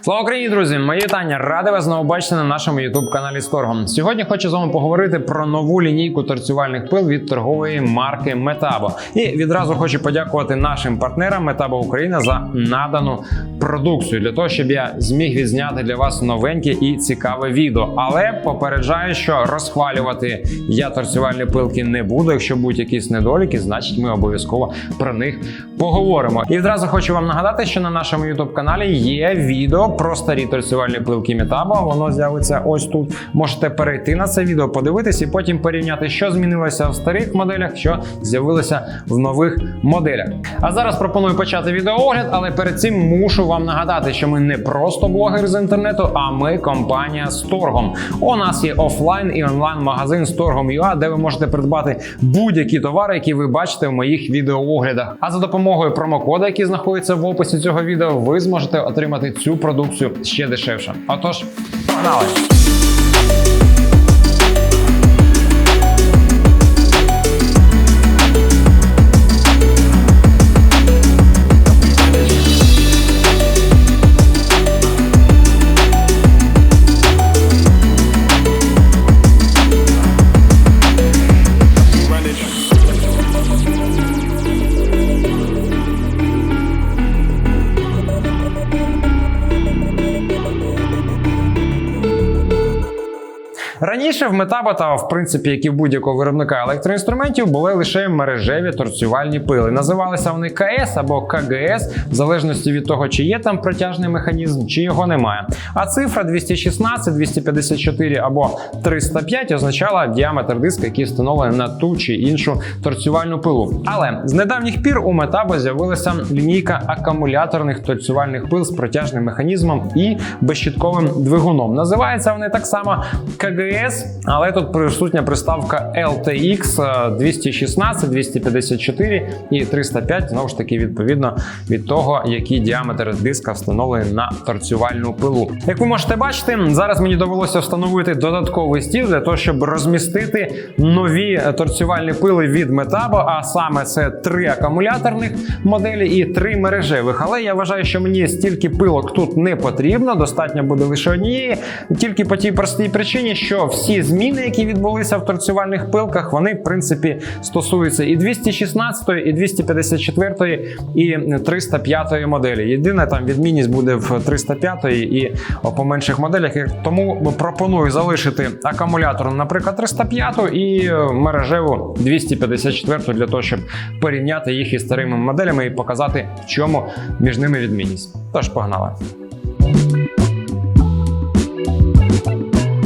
Слава Україні, друзі! Мої вітання! Радий вас знову бачити на нашому youtube каналі Сторгом. Сьогодні хочу з вами поговорити про нову лінійку торцювальних пил від торгової марки Metabo. І відразу хочу подякувати нашим партнерам Metabo Україна за надану продукцію для того, щоб я зміг відзняти для вас новеньке і цікаве відео. Але попереджаю, що розхвалювати я торцювальні пилки не буду. Якщо будуть якісь недоліки, значить ми обов'язково про них поговоримо. І відразу хочу вам нагадати, що на нашому youtube каналі є відео про старі торцювальні пилки Metabo. Воно з'явиться ось тут. Можете перейти на це відео, подивитись і потім порівняти, що змінилося в старих моделях, що з'явилося в нових моделях. А зараз пропоную почати відеоогляд, але перед цим мушу вам нагадати, що ми не просто блогери з інтернету, а ми компанія з торгом. У нас є офлайн і онлайн магазин з торгом.ua, де ви можете придбати будь-які товари, які ви бачите в моїх відеооглядах. А за допомогою промокода, який знаходиться в описі цього відео, ви зможете отримати цю продукцію ще дешевше. Отож, погнали! Раніше в Metabo та в принципі, як і в будь-якого виробника електроінструментів, були лише мережеві торцювальні пили. Називалися вони КС або КГС, в залежності від того, чи є там протяжний механізм, чи його немає. А цифра 216, 254 або 305 означала діаметр диска, який встановлений на ту чи іншу торцювальну пилу. Але з недавніх пір у Metabo з'явилася лінійка акумуляторних торцювальних пил з протяжним механізмом і безщітковим двигуном. Називаються вони так само КГС, але тут присутня приставка LTX е, 216, 254 і 305, знову ж таки, відповідно від того, який діаметр диска встановлений на торцювальну пилу. Як ви можете бачити, зараз мені довелося встановити додатковий стіл для того, щоб розмістити нові е, торцювальні пили від Metabo, а саме це три акумуляторних моделі і три мережевих. Але я вважаю, що мені стільки пилок тут не потрібно, достатньо буде лише однієї, тільки по тій простій причині, що всі зміни, які відбулися в торцювальних пилках, вони в принципі стосуються і 216, і 254, і 305 моделі. Єдина там відмінність буде в 305 і по менших моделях. Тому пропоную залишити акумулятор, наприклад, 305 і мережеву 254 для того, щоб порівняти їх із старими моделями і показати, в чому між ними відмінність. Тож погнали.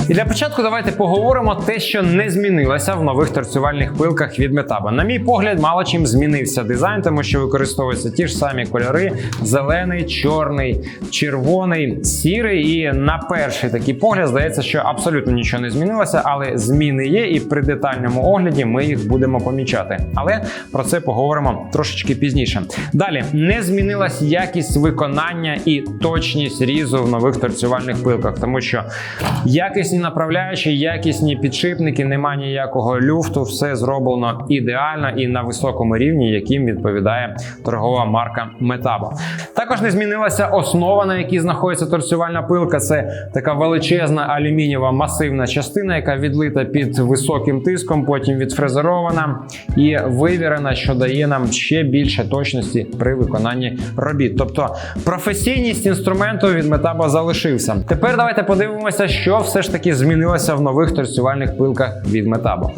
І для початку давайте поговоримо те, що не змінилося в нових торцювальних пилках від Metabo. На мій погляд, мало чим змінився дизайн, тому що використовуються ті ж самі кольори: зелений, чорний, червоний, сірий. І на перший такий погляд здається, що абсолютно нічого не змінилося, але зміни є, і при детальному огляді ми їх будемо помічати. Але про це поговоримо трошечки пізніше. Далі не змінилась якість виконання і точність різу в нових торцювальних пилках, тому що якісні направляючі, якісні підшипники, нема ніякого люфту, все зроблено ідеально і на високому рівні, яким відповідає торгова марка Metabo. Також не змінилася основа, на якій знаходиться торцювальна пилка. Це така величезна алюмінієва масивна частина, яка відлита під високим тиском, потім відфрезерована і вивірена, що дає нам ще більше точності при виконанні робіт. Тобто професійність інструменту від Metabo залишився. Тепер давайте подивимося, що все ж таки змінилося в нових торцювальних пилках від Metabo.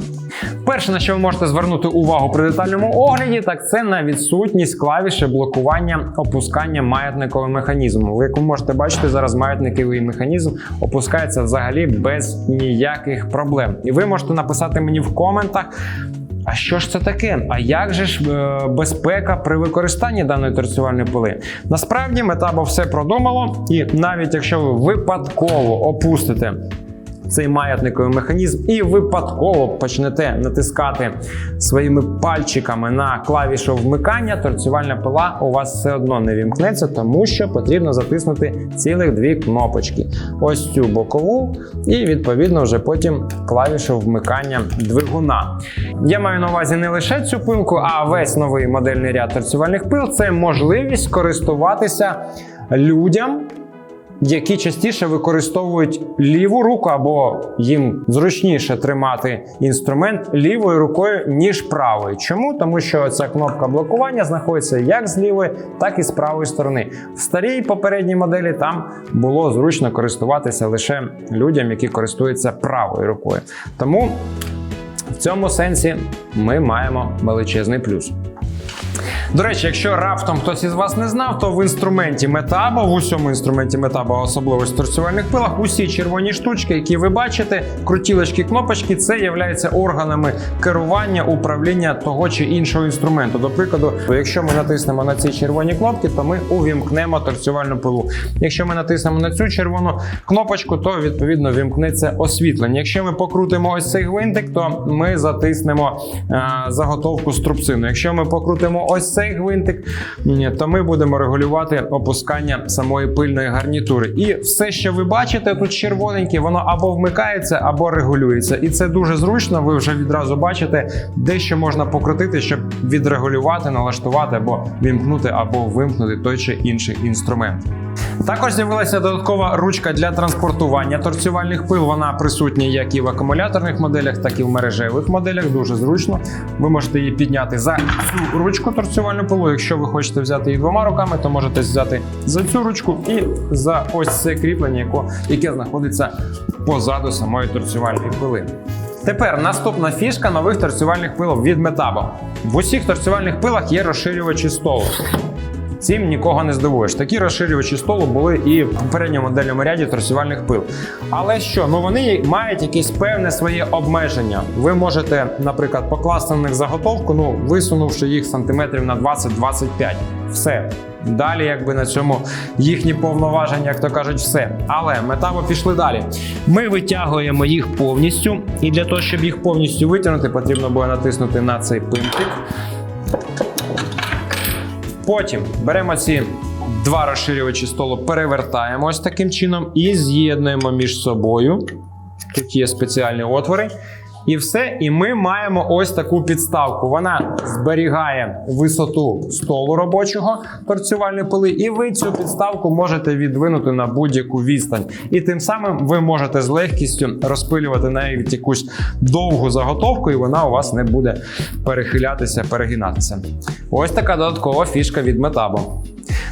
Перше, на що ви можете звернути увагу при детальному огляді, так це на відсутність клавіші блокування опускання маятникового механізму. Як ви можете бачити, зараз маятниковий механізм опускається взагалі без ніяких проблем. І ви можете написати мені в коментах. А що ж це таке? А як же ж е, безпека при використанні даної торцювальної пили? Насправді Метабо все продумало, і навіть якщо ви випадково опустите цей маятниковий механізм і випадково почнете натискати своїми пальчиками на клавішу вмикання, торцювальна пила у вас все одно не вімкнеться, тому що потрібно затиснути цілих дві кнопочки. Ось цю бокову, і відповідно вже потім клавішу вмикання двигуна. Я маю на увазі не лише цю пилку, а весь новий модельний ряд торцювальних пил це можливість користуватися людям які частіше використовують ліву руку або їм зручніше тримати інструмент лівою рукою, ніж правою. Чому? Тому що ця кнопка блокування знаходиться як з лівої, так і з правої сторони. В старій попередній моделі там було зручно користуватися лише людям, які користуються правою рукою. Тому в цьому сенсі ми маємо величезний плюс. До речі, якщо раптом хтось із вас не знав, то в інструменті метабо, в усьому інструменті метабо, особливо в торцювальних пилах, усі червоні штучки, які ви бачите, крутілочки, кнопочки, це являються органами керування управління того чи іншого інструменту. До прикладу, якщо ми натиснемо на ці червоні кнопки, то ми увімкнемо торцювальну пилу. Якщо ми натиснемо на цю червону кнопочку, то відповідно вімкнеться освітлення. Якщо ми покрутимо ось цей гвинтик, то ми затиснемо е, заготовку струбцину. Якщо ми покрутимо ось цей гвинтик, то ми будемо регулювати опускання самої пильної гарнітури. І все, що ви бачите тут червоненьке, воно або вмикається, або регулюється. І це дуже зручно. Ви вже відразу бачите, де що можна покрутити, щоб відрегулювати, налаштувати або вімкнути, або вимкнути той чи інший інструмент. Також з'явилася додаткова ручка для транспортування торцювальних пил. Вона присутня як і в акумуляторних моделях, так і в мережевих моделях. Дуже зручно. Ви можете її підняти за цю ручку торцювальну пилу. Якщо ви хочете взяти її двома руками, то можете взяти за цю ручку і за ось це кріплення, яке знаходиться позаду самої торцювальної пили. Тепер наступна фішка нових торцювальних пил від Metabo. В усіх торцювальних пилах є розширювачі столу. Цим нікого не здивуєш. Такі розширювачі столу були і в попередньому модельному ряді торсівальних пил. Але що? Ну вони мають якесь певне своє обмеження. Ви можете, наприклад, покласти на них заготовку, ну висунувши їх сантиметрів на 20-25. Все. Далі, якби на цьому їхні повноваження, як то кажуть, все. Але метаво пішли далі. Ми витягуємо їх повністю, і для того, щоб їх повністю витягнути, потрібно буде натиснути на цей пинтик. Потім беремо ці два розширювачі столу, перевертаємо ось таким чином і з'єднуємо між собою. Тут є спеціальні отвори. І все. І ми маємо ось таку підставку. Вона зберігає висоту столу робочого торцювальної пили, і ви цю підставку можете відвинути на будь-яку відстань. І тим самим ви можете з легкістю розпилювати навіть якусь довгу заготовку, і вона у вас не буде перехилятися, перегинатися. Ось така додаткова фішка від Metabo.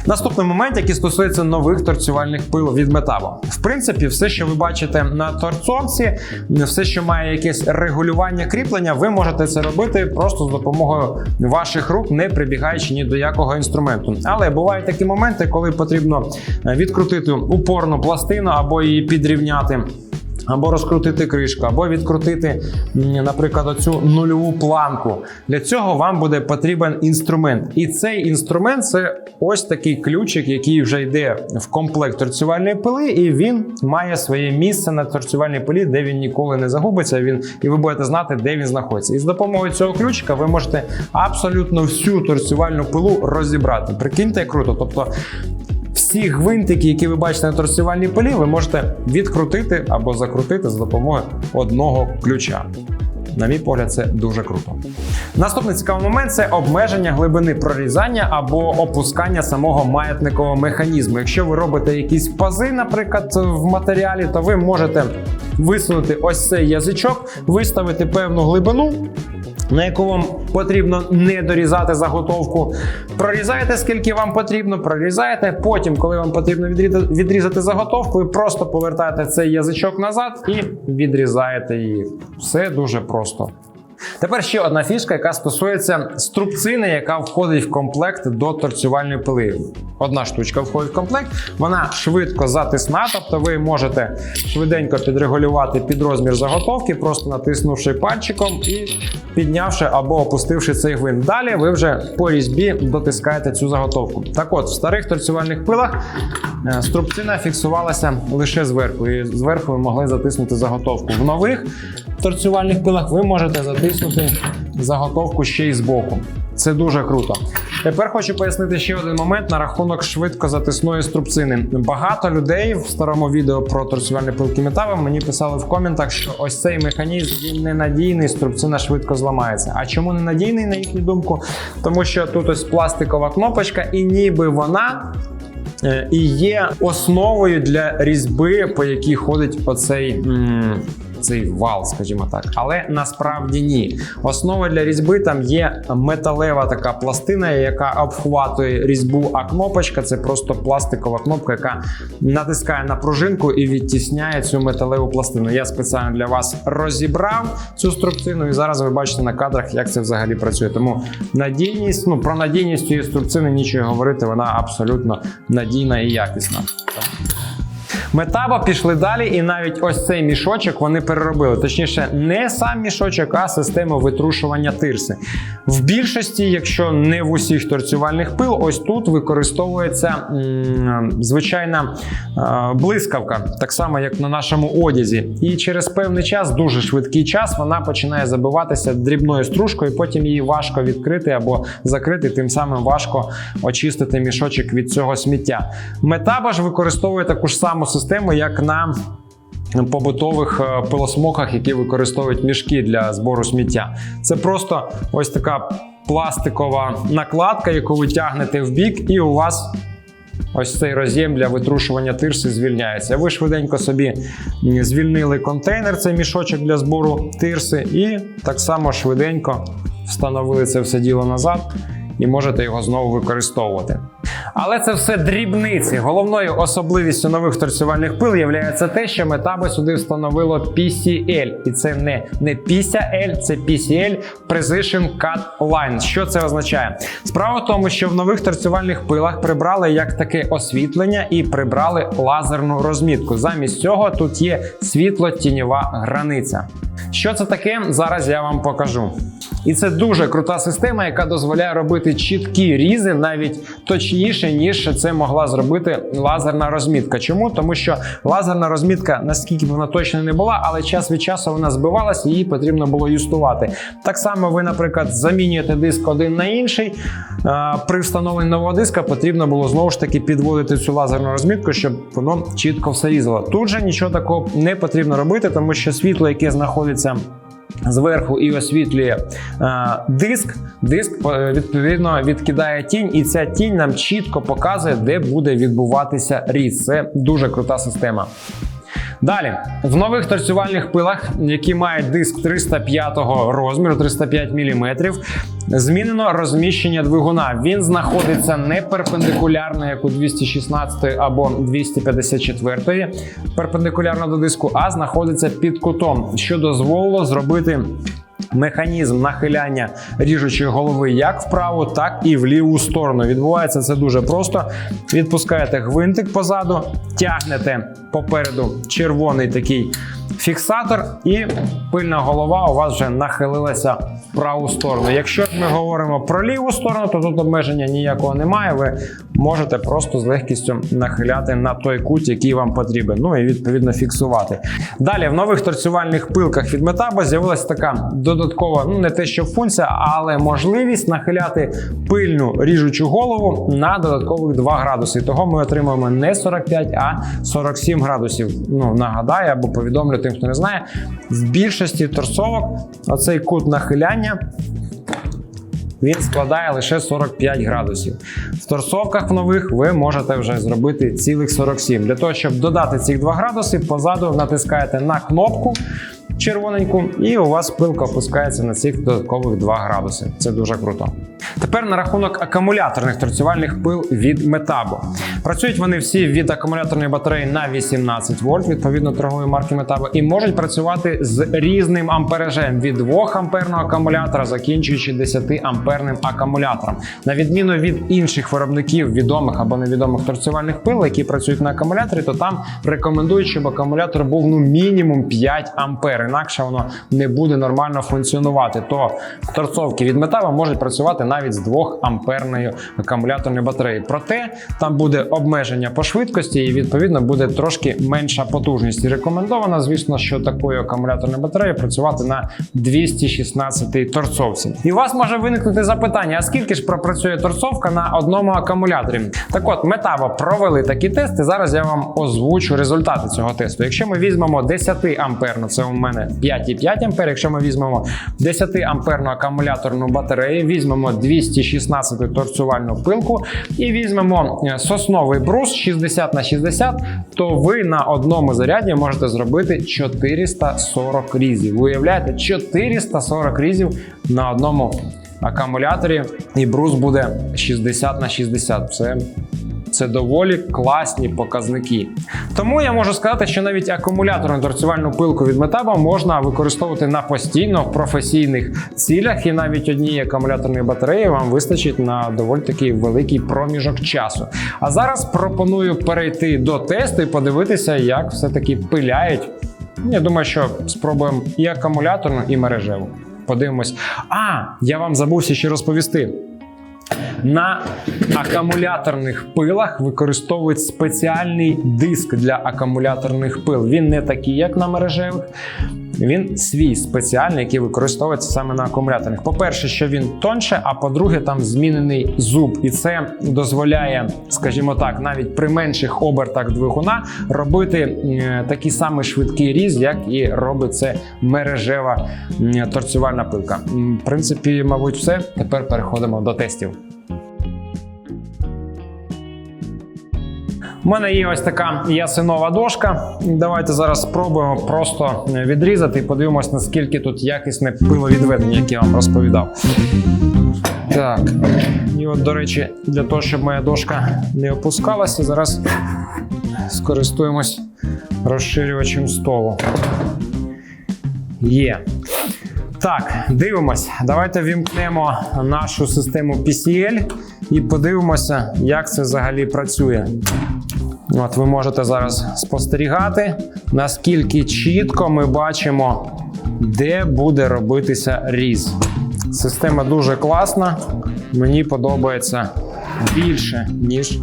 Наступний момент, який стосується нових торцювальних пил від Metabo. В принципі, все, що ви бачите на торцовці, все, що має якесь регулювання кріплення, ви можете це робити просто з допомогою ваших рук, не прибігаючи ні до якого інструменту. Але бувають такі моменти, коли потрібно е, відкрутити упорну пластину або її підрівняти. Або розкрутити кришку, або відкрутити, наприклад, оцю нульову планку. Для цього вам буде потрібен інструмент. І цей інструмент це ось такий ключик, який вже йде в комплект торцювальної пили, і він має своє місце на торцювальній пилі, де він ніколи не загубиться. Він і ви будете знати, де він знаходиться. І з допомогою цього ключика ви можете абсолютно всю торцювальну пилу розібрати. Прикиньте, круто. Тобто всі гвинтики, які ви бачите на торцювальній полі, ви можете відкрутити або закрутити за допомогою одного ключа. На мій погляд, це дуже круто. Наступний цікавий момент це обмеження глибини прорізання або опускання самого маятникового механізму. Якщо ви робите якісь пази, наприклад, в матеріалі, то ви можете висунути ось цей язичок, виставити певну глибину, на яку вам потрібно не дорізати заготовку. Прорізаєте, скільки вам потрібно, прорізаєте. Потім, коли вам потрібно відрізати, заготовку, ви просто повертаєте цей язичок назад і відрізаєте її. Все дуже просто. Тепер ще одна фішка, яка стосується струбцини, яка входить в комплект до торцювальної пили. Одна штучка входить в комплект, вона швидко затисна, тобто ви можете швиденько підрегулювати під розмір заготовки, просто натиснувши пальчиком і піднявши або опустивши цей гвинт. Далі ви вже по різьбі дотискаєте цю заготовку. Так от, в старих торцювальних пилах е, струбцина фіксувалася лише зверху, і зверху ви могли затиснути заготовку. В нових торцювальних пилах ви можете затиснути заготовку ще й збоку. Це дуже круто. Тепер хочу пояснити ще один момент на рахунок швидкозатисної струбцини. Багато людей в старому відео про торцювальні пилки метави мені писали в коментах, що ось цей механізм він ненадійний, струбцина швидко зламається. А чому ненадійний, на їхню думку? Тому що тут ось пластикова кнопочка, і ніби вона е, і є основою для різьби, по якій ходить оцей. м, Цей вал, скажімо так, але насправді ні. Основа для різьби там є металева така пластина, яка обхватує різьбу, а кнопочка це просто пластикова кнопка, яка натискає на пружинку і відтісняє цю металеву пластину. Я спеціально для вас розібрав цю струбцину, і зараз ви бачите на кадрах, як це взагалі працює. Тому надійність, ну про надійність цієї струбцини нічого говорити, вона абсолютно надійна і якісна. Метаба пішли далі, і навіть ось цей мішочок вони переробили. Точніше, не сам мішочок, а систему витрушування тирси. В більшості, якщо не в усіх торцювальних пил, ось тут використовується м, звичайна е, блискавка, так само як на нашому одязі. І через певний час, дуже швидкий час, вона починає забиватися дрібною стружкою, потім її важко відкрити або закрити, тим самим важко очистити мішочок від цього сміття. Метаба ж використовує таку ж саму систему, як на побутових е, пилосмоках, які використовують мішки для збору сміття. Це просто ось така пластикова накладка, яку ви тягнете в бік, і у вас ось цей роз'єм для витрушування тирси звільняється. Ви швиденько собі звільнили контейнер, цей мішочок для збору тирси, і так само швиденько встановили це все діло назад. І можете його знову використовувати. Але це все дрібниці. Головною особливістю нових торцювальних пил є те, що Metabo сюди встановило PCL. І це не, не PCL, це PCL Precision Cut Line. Що це означає? Справа в тому, що в нових торцювальних пилах прибрали як таке освітлення і прибрали лазерну розмітку. Замість цього тут є світло-тіньова границя. Що це таке? Зараз я вам покажу. І це дуже крута система, яка дозволяє робити чіткі різи навіть точніше, ніж це могла зробити лазерна розмітка. Чому? Тому що лазерна розмітка, наскільки б вона точно не була, але час від часу вона збивалася, її потрібно було юстувати. Так само, ви, наприклад, замінюєте диск один на інший. При встановленні нового диска потрібно було знову ж таки підводити цю лазерну розмітку, щоб воно чітко все різало. Тут же нічого такого не потрібно робити, тому що світло, яке знаходиться зверху і освітлює е, диск. Диск е, відповідно відкидає тінь, і ця тінь нам чітко показує, де буде відбуватися різ. Це дуже крута система. Далі, в нових торцювальних пилах, які мають диск 305 розміру, 305 мм, змінено розміщення двигуна. Він знаходиться не перпендикулярно, як у 216 або 254 перпендикулярно до диску, а знаходиться під кутом, що дозволило зробити. Механізм нахиляння ріжучої голови як вправо, так і в ліву сторону. Відбувається це дуже просто. Відпускаєте гвинтик позаду, тягнете попереду червоний такий фіксатор, і пильна голова у вас вже нахилилася в праву сторону. Якщо ми говоримо про ліву сторону, то тут обмеження ніякого немає. Ви можете просто з легкістю нахиляти на той кут, який вам потрібен. Ну і відповідно фіксувати. Далі в нових торцювальних пилках від Metabo з'явилася така додаткова, ну не те, що функція, але можливість нахиляти пильну ріжучу голову на додаткових 2 градуси. Того ми отримуємо не 45, а 47 градусів. Ну нагадаю або повідомлю тим, хто не знає. В більшості торцовок оцей кут нахиляння він складає лише 45 градусів. В торцовках в нових ви можете вже зробити цілих 47. Для того, щоб додати цих 2 градуси, позаду натискаєте на кнопку червоненьку, і у вас пилка опускається на цих додаткових 2 градуси. Це дуже круто. Тепер на рахунок акумуляторних торцювальних пил від Metabo. Працюють вони всі від акумуляторної батареї на 18 вольт, відповідно торгової марки Metabo, і можуть працювати з різним амперажем від 2 амперного акумулятора, закінчуючи 10 амперним акумулятором. На відміну від інших виробників відомих або невідомих торцювальних пил, які працюють на акумуляторі, то там рекомендують, щоб акумулятор був ну мінімум 5 ампер, інакше воно не буде нормально функціонувати. То торцовки від Metabo можуть працювати навіть з 2 амперною акумуляторною батареєю. Проте там буде обмеження по швидкості і відповідно буде трошки менша потужність. І рекомендовано, звісно, що такою акумуляторною батареєю працювати на 216 торцовці. І у вас може виникнути запитання: а скільки ж пропрацює торцовка на одному акумуляторі? Так от, Metabo провели такі тести. Зараз я вам озвучу результати цього тесту. Якщо ми візьмемо 10 амперну, це у мене мене 5,5 А. Якщо ми візьмемо 10 амперну акумуляторну батарею, візьмемо 216 торцювальну пилку і візьмемо е, сосновий брус 60 на 60, то ви на одному заряді можете зробити 440 різів. Уявляєте, 440 різів на одному акумуляторі, і брус буде 60 на 60. Це це доволі класні показники. Тому я можу сказати, що навіть акумуляторну торцювальну пилку від метаба можна використовувати на постійно в професійних цілях, і навіть однієї акумуляторної батареї вам вистачить на доволі такий великий проміжок часу. А зараз пропоную перейти до тесту і подивитися, як все-таки пиляють. Я думаю, що спробуємо і акумуляторну, і мережеву. Подивимось. А, я вам забувся ще розповісти. На акумуляторних пилах використовують спеціальний диск для акумуляторних пил. Він не такий, як на мережевих. Він свій спеціальний, який використовується саме на акумуляторних. По-перше, що він тонше, а по-друге, там змінений зуб. І це дозволяє, скажімо так, навіть при менших обертах двигуна робити такий самий швидкий різ, як і робить це мережева торцювальна пилка. В принципі, мабуть, все. Тепер переходимо до тестів. У мене є ось така ясенова дошка. Давайте зараз спробуємо просто відрізати і подивимось, наскільки тут якісне пиловідведення, яке я вам розповідав. Так, і от, до речі, для того, щоб моя дошка не опускалася, зараз скористуємось розширювачем столу. Є. Так, дивимось. Давайте вімкнемо нашу систему PCL і подивимося, як це взагалі працює. От ви можете зараз спостерігати, наскільки чітко ми бачимо, де буде робитися різ. Система дуже класна. Мені подобається більше, ніж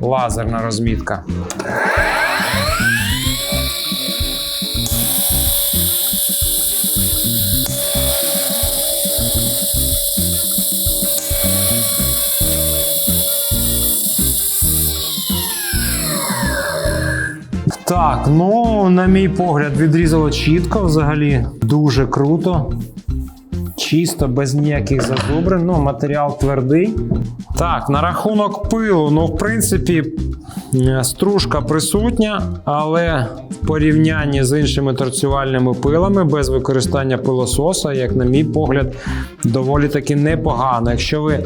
лазерна розмітка. Так, ну, на мій погляд, відрізало чітко, взагалі дуже круто. Чисто, без ніяких зазубрин. Ну, матеріал твердий. Так, на рахунок пилу, ну, в принципі, е, стружка присутня, але в порівнянні з іншими торцювальними пилами без використання пилососа, як на мій погляд, доволі таки непогано. Якщо ви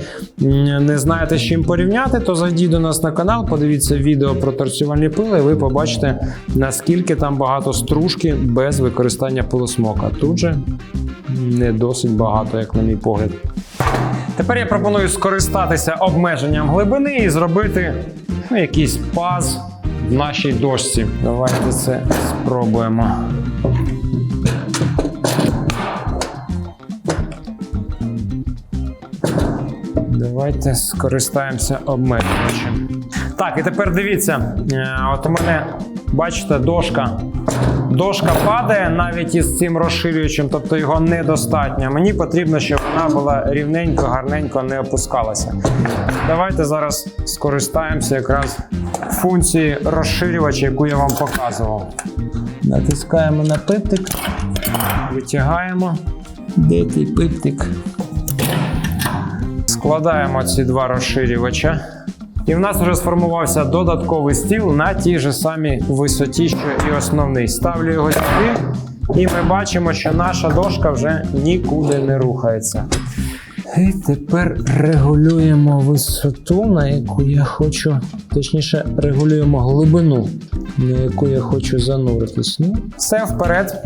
не знаєте, з чим порівняти, то зайдіть до нас на канал, подивіться відео про торцювальні пили, і ви побачите, наскільки там багато стружки без використання пилосмока. Тут же не досить багато, як на мій погляд. Тепер я пропоную скористатися обмеженням глибини і зробити ну, якийсь паз в нашій дошці. Давайте це спробуємо. Давайте скористаємося обмежувачем. Так, і тепер дивіться, е, от у мене, бачите, дошка. Дошка падає навіть із цим розширюючим, тобто його недостатньо. Мені потрібно, щоб вона була рівненько, гарненько не опускалася. Давайте зараз скористаємося якраз функцією розширювача, яку я вам показував. Натискаємо на пиптик, витягаємо. Де той пиптик? Складаємо ці два розширювача. І в нас вже сформувався додатковий стіл на тій же самій висоті, що і основний. Ставлю його сюди, і ми бачимо, що наша дошка вже нікуди не рухається. І тепер регулюємо висоту, на яку я хочу, точніше, регулюємо глибину, на яку я хочу зануритись. Ну, все вперед.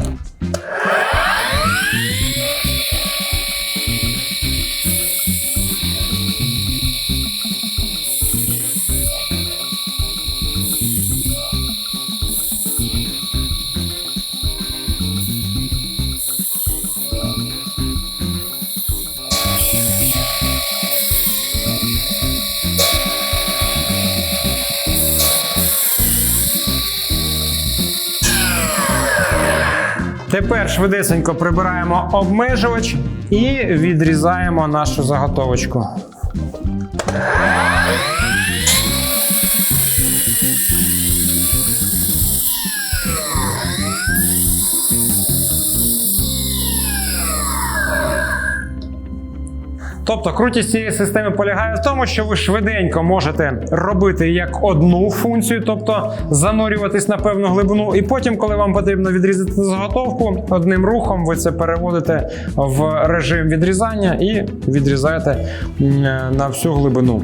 Тепер швидесенько прибираємо обмежувач і відрізаємо нашу заготовочку. Тобто крутість цієї системи полягає в тому, що ви швиденько можете робити як одну функцію, тобто занурюватись на певну глибину, і потім, коли вам потрібно відрізати заготовку, одним рухом ви це переводите в режим відрізання і відрізаєте на всю глибину.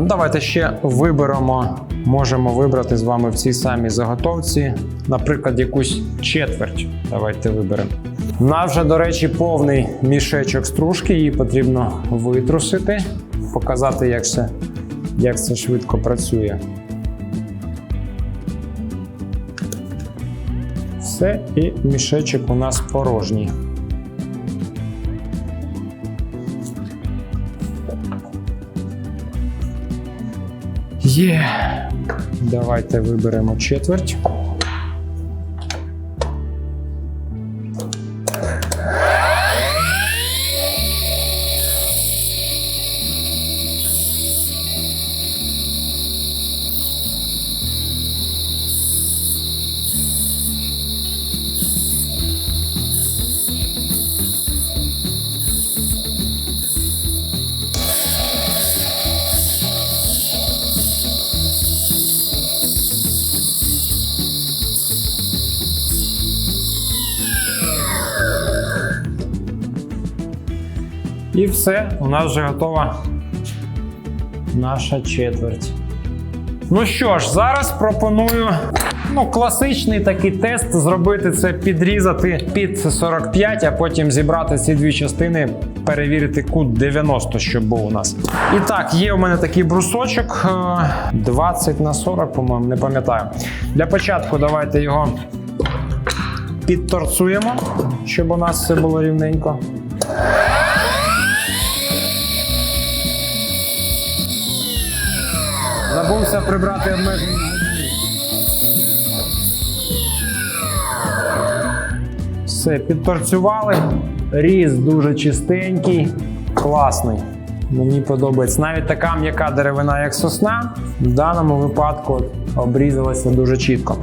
Давайте ще виберемо. Можемо вибрати з вами в цій самій заготовці, наприклад, якусь четверть. Давайте виберемо. У вже, до речі, повний мішечок стружки, її потрібно витрусити, показати, як це, як це швидко працює. Все, і мішечок у нас порожній. Є. Давайте виберемо четверть. І все, у нас вже готова наша четверть. Ну що ж, зараз пропоную ну, класичний такий тест зробити це, підрізати під 45, а потім зібрати ці дві частини, перевірити кут 90, щоб був у нас. І так, є у мене такий брусочок е, 20 на 40, по-моєму, не пам'ятаю. Для початку давайте його підторцуємо, щоб у нас все було рівненько. Забувся прибрати обмеження. Все, підторцювали. Різ дуже чистенький, класний. Мені подобається. Навіть така м'яка деревина, як сосна, в даному випадку обрізалася дуже чітко.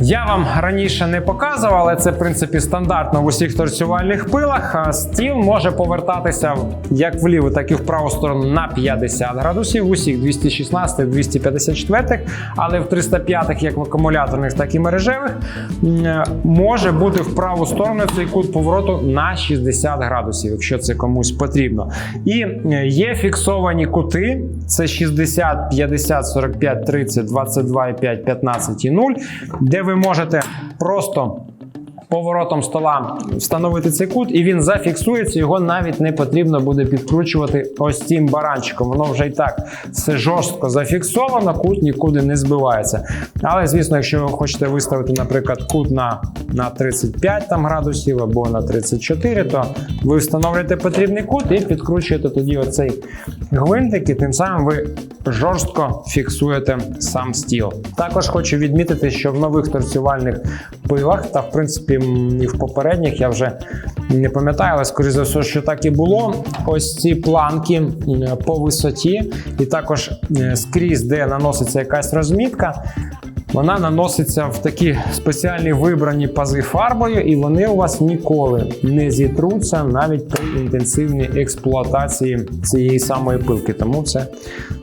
Я вам раніше не показував, але це в принципі стандартно в усіх торцювальних пилах. Стіл може повертатися як вліву, так і в праву сторону на 50 градусів, в усіх 216, 254, але в 305, як в акумуляторних, так і мережевих, може бути в праву сторону цей кут повороту на 60 градусів, якщо це комусь потрібно. І є фіксовані кути: це 60, 50, 45, 30, 22,5, 15 і 0, де ви можете просто поворотом стола встановити цей кут, і він зафіксується. Його навіть не потрібно буде підкручувати ось цим баранчиком. Воно вже і так все жорстко зафіксовано, кут нікуди не збивається. Але, звісно, якщо ви хочете виставити, наприклад, кут на, на 35 там, градусів або на 34, то ви встановлюєте потрібний кут і підкручуєте тоді оцей гвинтик, і тим самим ви жорстко фіксуєте сам стіл. Також хочу відмітити, що в нових торцювальних пилах, та в принципі м, і в попередніх я вже не пам'ятаю, але скоріше за все, що так і було. Ось ці планки по висоті, і також скрізь, де наноситься якась розмітка. Вона наноситься в такі спеціальні вибрані пази фарбою, і вони у вас ніколи не зітруться навіть при інтенсивній експлуатації цієї самої пилки. Тому це,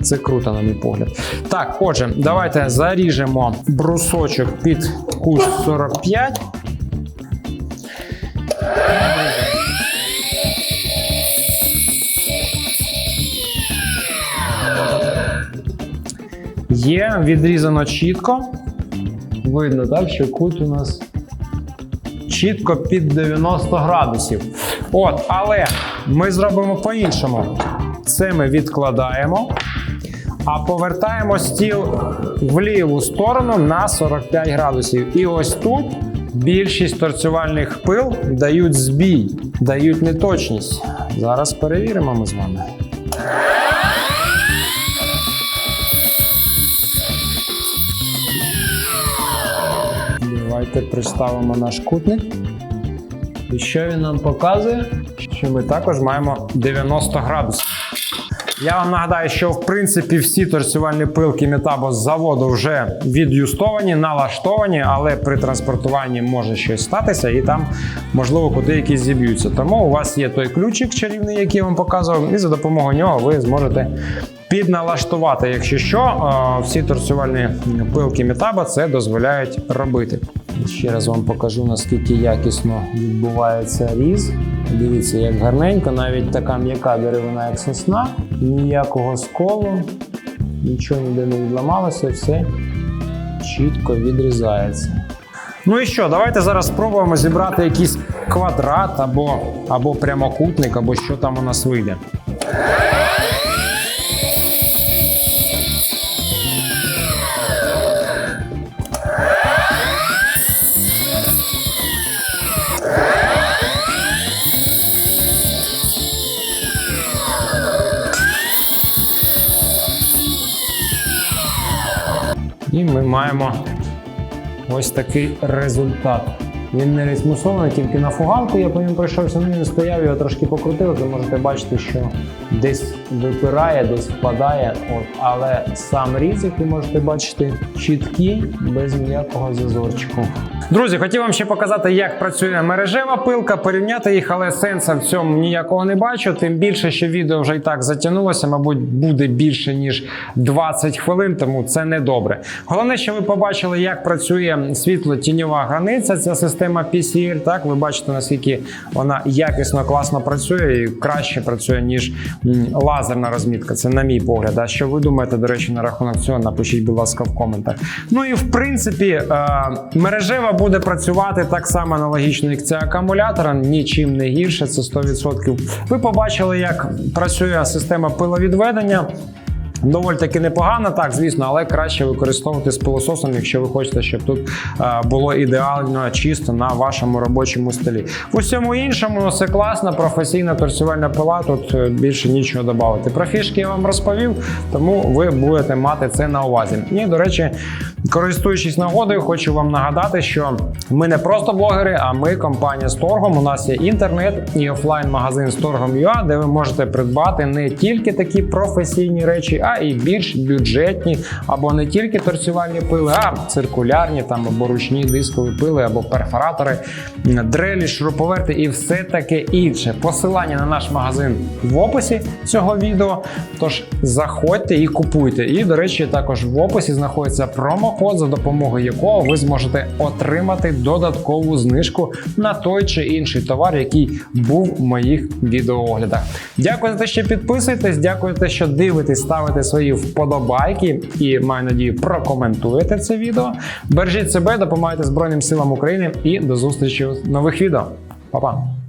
це круто, на мій погляд. Так, отже, давайте заріжемо брусочок під кут 45. Є відрізано чітко. Видно, так, що кут у нас чітко під 90 градусів. От, але ми зробимо по-іншому. Це ми відкладаємо, а повертаємо стіл в ліву сторону на 45 градусів. І ось тут більшість торцювальних пил дають збій, дають неточність. Зараз перевіримо ми з вами. Давайте приставимо наш кутник. І що він нам показує? Що ми також маємо 90 градусів. Я вам нагадаю, що в принципі всі торсювальні пилки Метабо з заводу вже від'юстовані, налаштовані, але при транспортуванні може щось статися, і там можливо куди якісь зіб'ються. Тому у вас є той ключик чарівний, який я вам показував, і за допомогою нього ви зможете підналаштувати. Якщо що, е, всі торсювальні пилки Метаба це дозволяють робити. Ще раз вам покажу, наскільки якісно відбувається різ. Дивіться, як гарненько, навіть така м'яка деревина, як сосна, ніякого сколу, нічого ніде не відламалося, все чітко відрізається. Ну і що, давайте зараз спробуємо зібрати якийсь квадрат або, або прямокутник, або що там у нас вийде. Маємо ось такий результат. Він не різьмусований, тільки на фугалку я по ньому пройшовся, ну він стояв, його трошки покрутив, ви можете бачити, що десь випирає, десь впадає. От. Але сам різ, як ви можете бачити, чіткий, без ніякого зазорчику. Друзі, хотів вам ще показати, як працює мережева пилка, порівняти їх, але сенсу в цьому ніякого не бачу. Тим більше, що відео вже і так затягнулося, мабуть, буде більше ніж 20 хвилин, тому це не добре. Головне, що ви побачили, як працює світло-тіньова границя. Ця система PCL. Так, ви бачите, наскільки вона якісно, класно працює і краще працює, ніж м, лазерна розмітка. Це на мій погляд. А що ви думаєте, до речі, на рахунок цього? Напишіть, будь ласка, в коментах. Ну і в принципі, е, мережева буде працювати так само аналогічно, як ця акумулятора, нічим не гірше, це 100%. Ви побачили, як працює система пиловідведення. Доволі таки непогано, так звісно, але краще використовувати з пилососом, якщо ви хочете, щоб тут е, було ідеально чисто на вашому робочому столі. В усьому іншому все класно, професійна торсювальна пила. Тут е, більше нічого додати. Про фішки я вам розповів, тому ви будете мати це на увазі. І до речі, користуючись нагодою, хочу вам нагадати, що ми не просто блогери, а ми компанія торгом. У нас є інтернет і офлайн-магазин торгом.ua, де ви можете придбати не тільки такі професійні речі, а і більш бюджетні, або не тільки торцювальні пили, а циркулярні там або ручні дискові пили, або перфоратори, дрелі, шуруповерти і все таке інше. Посилання на наш магазин в описі цього відео. Тож заходьте і купуйте. І, до речі, також в описі знаходиться промокод, за допомогою якого ви зможете отримати додаткову знижку на той чи інший товар, який був в моїх відеооглядах. Дякую за те, що підписуєтесь. Дякую за те, що дивитесь, ставите свої вподобайки і маю надію прокоментуєте це відео. Бережіть себе, допомагайте Збройним силам України і до зустрічі в нових відео. Па-па!